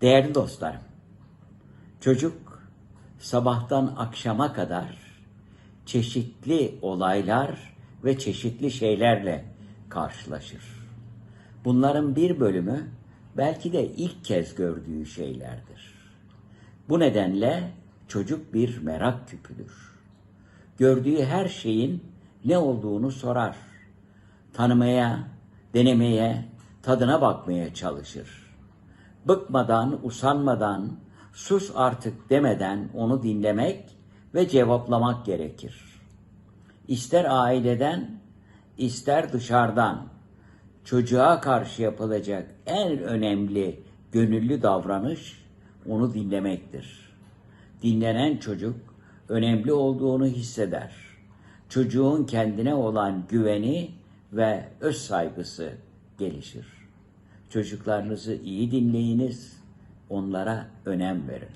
Değerli dostlarım, çocuk sabahtan akşama kadar çeşitli olaylar ve çeşitli şeylerle karşılaşır. Bunların bir bölümü belki de ilk kez gördüğü şeylerdir. Bu nedenle çocuk bir merak küpüdür. Gördüğü her şeyin ne olduğunu sorar. Tanımaya, denemeye, tadına bakmaya çalışır. Bıkmadan, usanmadan, sus artık demeden onu dinlemek ve cevaplamak gerekir. İster aileden, ister dışarıdan çocuğa karşı yapılacak en önemli gönüllü davranış onu dinlemektir. Dinlenen çocuk önemli olduğunu hisseder. Çocuğun kendine olan güveni ve öz saygısı gelişir. Çocuklarınızı iyi dinleyiniz, onlara önem verin.